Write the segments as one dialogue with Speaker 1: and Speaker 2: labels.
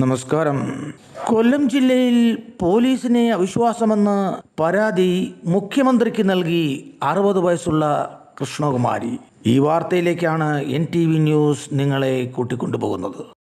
Speaker 1: നമസ്കാരം. കൊല്ലം ജില്ലയിൽ പോലീസിനെ അവിശ്വാസമെന്ന് പരാതി മുഖ്യമന്ത്രിക്ക് നൽകി അറുപത് വയസ്സുള്ള കൃഷ്ണകുമാരി. ഈ വാർത്തയിലേക്കാണ് എൻ ടി വി ന്യൂസ് നിങ്ങളെ കൂട്ടിക്കൊണ്ടുപോകുന്നത്.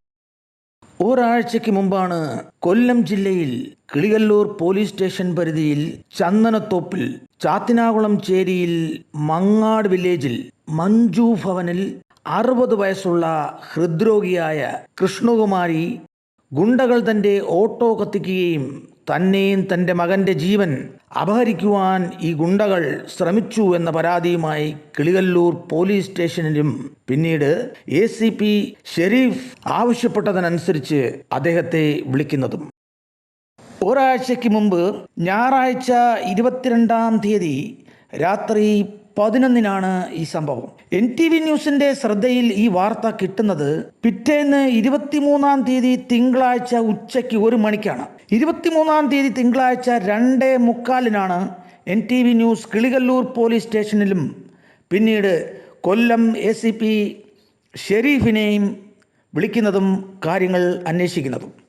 Speaker 1: ഒരാഴ്ചയ്ക്ക് മുമ്പാണ് കൊല്ലം ജില്ലയിൽ കിളികല്ലൂർ പോലീസ് സ്റ്റേഷൻ പരിധിയിൽ ചന്ദനത്തോപ്പിൽ ചാത്തിനാകുളം ചേരിയിൽ മങ്ങാട് വില്ലേജിൽ മഞ്ജു ഭവനിൽ അറുപത് വയസ്സുള്ള ഹൃദ്രോഗിയായ കൃഷ്ണകുമാരി ഗുണ്ടകൾ തന്റെ ഓട്ടോ കത്തിക്കുകയും തന്നെയും തന്റെ മകന്റെ ജീവൻ അപഹരിക്കുവാൻ ഈ ഗുണ്ടകൾ ശ്രമിച്ചു എന്ന പരാതിയുമായി കിളികല്ലൂർ പോലീസ് സ്റ്റേഷനിലും പിന്നീട് എ സി പി ഷെരീഫ് ആവശ്യപ്പെട്ടതിനനുസരിച്ച് അദ്ദേഹത്തെ വിളിക്കുന്നതും. ഒരാഴ്ചയ്ക്ക് മുമ്പ് ഞായറാഴ്ച ഇരുപത്തിരണ്ടാം തീയതി രാത്രി പതിനൊന്നിനാണ് ഈ സംഭവം. എൻ ടി വി ന്യൂസിന്റെ ശ്രദ്ധയിൽ ഈ വാർത്ത കിട്ടുന്നത് പിറ്റേന്ന് ഇരുപത്തിമൂന്നാം തീയതി തിങ്കളാഴ്ച ഉച്ചയ്ക്ക് ഒരു മണിക്കാണ്. ഇരുപത്തിമൂന്നാം തീയതി തിങ്കളാഴ്ച രണ്ടേ മുക്കാലിനാണ് N T V news Kilikollur police സ്റ്റേഷനിലും പിന്നീട് കൊല്ലം എ സി പി ഷെരീഫിനെയും വിളിക്കുന്നതും കാര്യങ്ങൾ അന്വേഷിക്കുന്നതും.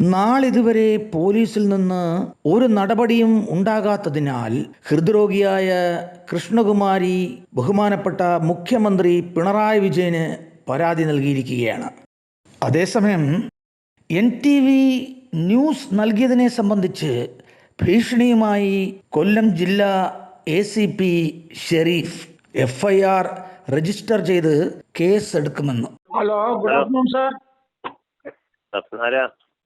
Speaker 1: നാളിതുവരെ പോലീസിൽ നിന്ന് ഒരു നടപടിയും ഉണ്ടാകാത്തതിനാൽ ഹൃദ്രോഗിയായ കൃഷ്ണകുമാരി ബഹുമാനപ്പെട്ട മുഖ്യമന്ത്രി പിണറായി വിജയന് പരാതി നൽകിയിരിക്കുകയാണ്. അതേസമയം എൻ ടി വി ന്യൂസ് നൽകിയതിനെ സംബന്ധിച്ച് ഭീഷണിയുമായി കൊല്ലം ജില്ലാ A C P Sharif F I R register ചെയ്ത് കേസ് എടുക്കുമെന്ന്
Speaker 2: ഹലോ ഗുഡ് ആഫ്റ്റർനൂൺ സാർ.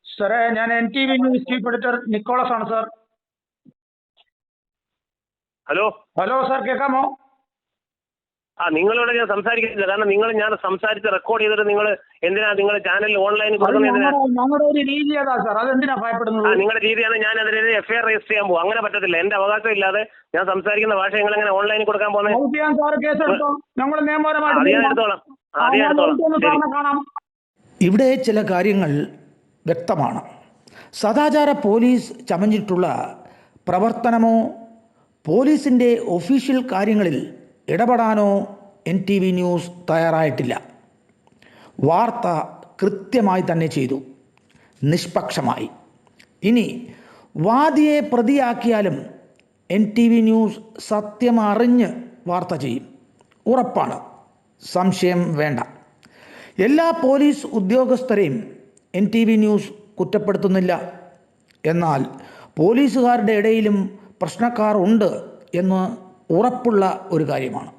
Speaker 2: സാറേ ഞാൻ N T V news chief editor Nicholas ആണ് സാർ.
Speaker 3: ഹലോ?
Speaker 2: ഹലോ സാർ കേൾക്കാമോ
Speaker 3: ആ നിങ്ങളോട് ഞാൻ സംസാരിക്കുന്നില്ല. കാരണം നിങ്ങൾ ഞാൻ സംസാരിച്ച് റെക്കോർഡ് ചെയ്തിട്ട് നിങ്ങൾ എന്തിനാ നിങ്ങൾ ചാനലിൽ ഓൺലൈനിൽ
Speaker 2: ഞങ്ങളുടെ ഒരു രീതി അതാ സാർ. അതെന്തിനാ
Speaker 3: ആ നിങ്ങളുടെ രീതിയാണ് ഞാൻ അതിനെതിരെ എഫ്ഐആർ രജിസ്റ്റർ ചെയ്യാൻ പോകും അങ്ങനെ പറ്റത്തില്ല. എന്റെ അവകാശം ഇല്ലാതെ ഞാൻ സംസാരിക്കുന്ന ഭാഷ നിങ്ങൾ എങ്ങനെ ഓൺലൈനിൽ കൊടുക്കാൻ പോകുന്നത് എടുത്തോളാം. അത് എടുത്തോളാം.
Speaker 1: ഇവിടെ ചില കാര്യങ്ങൾ വ്യക്തമാണ്. സദാചാര പോലീസ് ചമഞ്ഞിട്ടുള്ള പ്രവർത്തനമോ പോലീസിന്റെ ഒഫീഷ്യൽ കാര്യങ്ങളിൽ ഇടപെടാനോ എൻ ടി വി ന്യൂസ് തയ്യാറായിട്ടില്ല. വാർത്ത കൃത്യമായി തന്നെ ചെയ്തു. നിഷ്പക്ഷമായി. ഇനി വാദിയെ പ്രതിയാക്കിയാലും എൻ ടി വി ന്യൂസ് സത്യം അറിഞ്ഞ് വാർത്ത ചെയ്യും. ഉറപ്പാണ്. സംശയം വേണ്ട. എല്ലാ പോലീസ് ഉദ്യോഗസ്ഥരെയും എൻ ടി വി ന്യൂസ് കുറ്റപ്പെടുത്തുന്നില്ല. എന്നാൽ പോലീസുകാരുടെ ഇടയിലും പ്രശ്നക്കാർ ഉണ്ട് എന്ന് ഉറപ്പുള്ള ഒരു കാര്യമാണ്.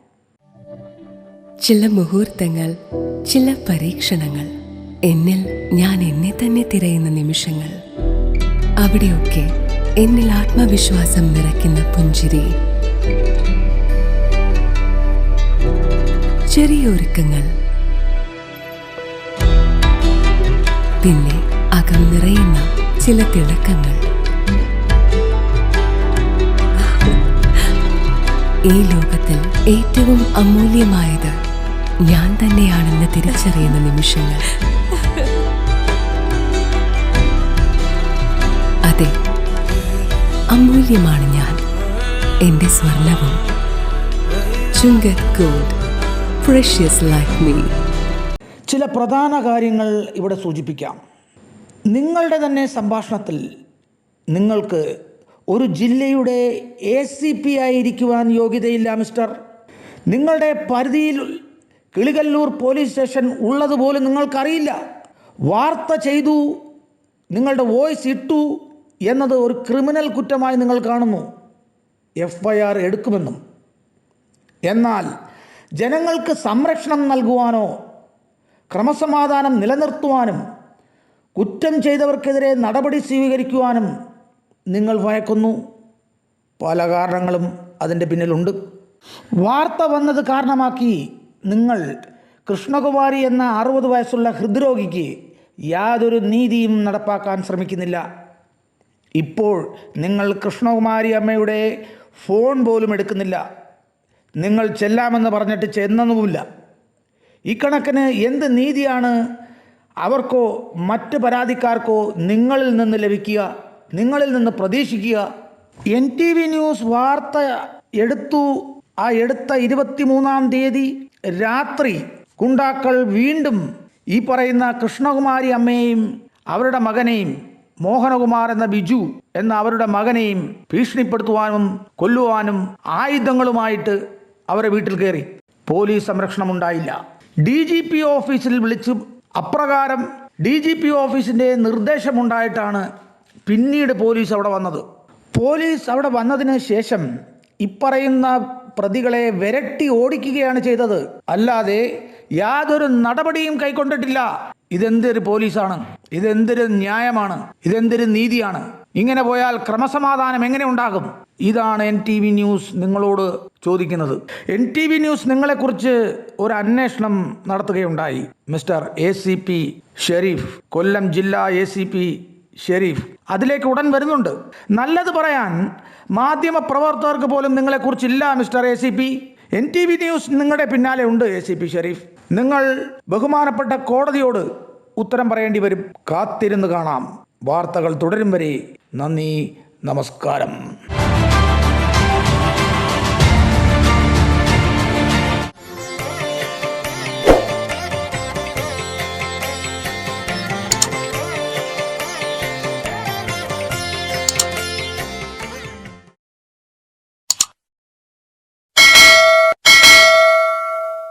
Speaker 4: ചില മുഹൂർത്തങ്ങൾ ചില പരീക്ഷണങ്ങൾ എന്നിൽ ഞാൻ എന്നെ തന്നെ തിരയുന്ന നിമിഷങ്ങൾ. അവിടെയൊക്കെ എന്നിൽ ആത്മവിശ്വാസം നിറയ്ക്കുന്ന പുഞ്ചിരി. ചെറിയ പിന്നെ അകം നിറയുന്ന ചില തിളക്കങ്ങൾ. ഈ ലോകത്തിൽ ഏറ്റവും അമൂല്യമായത് ഞാൻ തന്നെയാണെന്ന് തിരിച്ചറിയുന്ന നിമിഷങ്ങൾ. അതെ അമൂല്യമാണ് ഞാൻ. എന്റെ സ്വർണവും. Chungath gold precious like me
Speaker 1: ചില പ്രധാന കാര്യങ്ങൾ ഇവിടെ സൂചിപ്പിക്കാം. നിങ്ങളുടെ തന്നെ സംഭാഷണത്തിൽ നിങ്ങൾക്ക് ഒരു ജില്ലയുടെ എ സി പി ആയിരിക്കുവാൻ യോഗ്യതയില്ല മിസ്റ്റർ. നിങ്ങളുടെ പരിധിയിൽ കിളികല്ലൂർ പോലീസ് സ്റ്റേഷൻ ഉള്ളതുപോലും നിങ്ങൾക്കറിയില്ല. വാർത്ത ചെയ്തു നിങ്ങളുടെ വോയിസ് ഇട്ടു എന്നത് ഒരു ക്രിമിനൽ കുറ്റമായി നിങ്ങൾ കാണുന്നു. എഫ് ഐ ആർ എടുക്കുമെന്നും. എന്നാൽ ജനങ്ങൾക്ക് സംരക്ഷണം നൽകുവാനോ ക്രമസമാധാനം നിലനിർത്തുവാനും കുറ്റം ചെയ്തവർക്കെതിരെ നടപടി സ്വീകരിക്കുവാനും നിങ്ങൾ ഭയക്കുന്നു. പല കാരണങ്ങളും അതിന്റെ പിന്നിലുണ്ട്. വാർത്ത വന്നത് കാരണമാക്കി നിങ്ങൾ കൃഷ്ണകുമാരി എന്ന അറുപത് വയസ്സുള്ള ഹൃദ്രോഗിക്ക് യാതൊരു നീതിയും നടപ്പാക്കാൻ ശ്രമിക്കുന്നില്ല. ഇപ്പോൾ നിങ്ങൾ കൃഷ്ണകുമാരി അമ്മയുടെ ഫോൺ പോലും എടുക്കുന്നില്ല. നിങ്ങൾ ചെല്ലാമെന്ന് പറഞ്ഞിട്ട് ചെന്നതുമില്ല ഇക്കണക്കിന് എന്ത് നീതിയാണ്? അവർക്കോ മറ്റ് പരാതിക്കാർക്കോ നിങ്ങളിൽ നിന്ന് ലഭിക്കുക നിങ്ങളിൽ നിന്ന് പ്രതീക്ഷിക്കുക? എൻ ടി വി ന്യൂസ് വാർത്ത എടുത്തു. ആ എടുത്ത ഇരുപത്തിമൂന്നാം തീയതി രാത്രി കുണ്ടാക്കൾ വീണ്ടും ഈ പറയുന്ന കൃഷ്ണകുമാരി അമ്മയെയും അവരുടെ മകനെയും മോഹനകുമാർ എന്ന ബിജു എന്ന അവരുടെ മകനെയും ഭീഷണിപ്പെടുത്തുവാനും കൊല്ലുവാനും ആയുധങ്ങളുമായിട്ട് അവരെ വീട്ടിൽ കയറി. പോലീസ് സംരക്ഷണം ഉണ്ടായില്ല. ഡി ജി പി ഓഫീസിൽ വിളിച്ച് അപ്രകാരം ഡി ജി പി ഓഫീസിന്റെ നിർദ്ദേശമുണ്ടായിട്ടാണ് പിന്നീട് പോലീസ് അവിടെ വന്നത്. പോലീസ് അവിടെ വന്നതിന് ശേഷം ഇപ്പറയുന്ന പ്രതികളെ വിരട്ടി ഓടിക്കുകയാണ് ചെയ്തത്. അല്ലാതെ യാതൊരു നടപടിയും കൈക്കൊണ്ടിട്ടില്ല. ഇതെന്തൊരു പോലീസാണ്? ഇതെന്തൊരു ന്യായമാണ്? ഇതെന്തൊരു നീതിയാണ്? ഇങ്ങനെ പോയാൽ ക്രമസമാധാനം എങ്ങനെ ഉണ്ടാകും? ഇതാണ് എൻ ടി വി ന്യൂസ് നിങ്ങളോട് ചോദിക്കുന്നത്. എൻ ടി വി ന്യൂസ് നിങ്ങളെക്കുറിച്ച് ഒരു അന്വേഷണം നടത്തുകയുണ്ടായി. Mister A C P Sharif Kollam ജില്ലാ എ സി പി ഷെരീഫ്. അതിലേക്ക് ഉടൻ വരുന്നുണ്ട്. നല്ലത് പറയാൻ മാധ്യമ പ്രവർത്തകർക്ക് പോലും നിങ്ങളെക്കുറിച്ചില്ല mister A C P N T V news നിങ്ങളുടെ പിന്നാലെ ഉണ്ട് എ സി പി ഷെരീഫ്. നിങ്ങൾ ബഹുമാനപ്പെട്ട കോടതിയോട് ഉത്തരം പറയേണ്ടി വരും. കാത്തിരുന്ന് കാണാം. വാർത്തകൾ തുടരും വരെ നന്ദി നമസ്കാരം.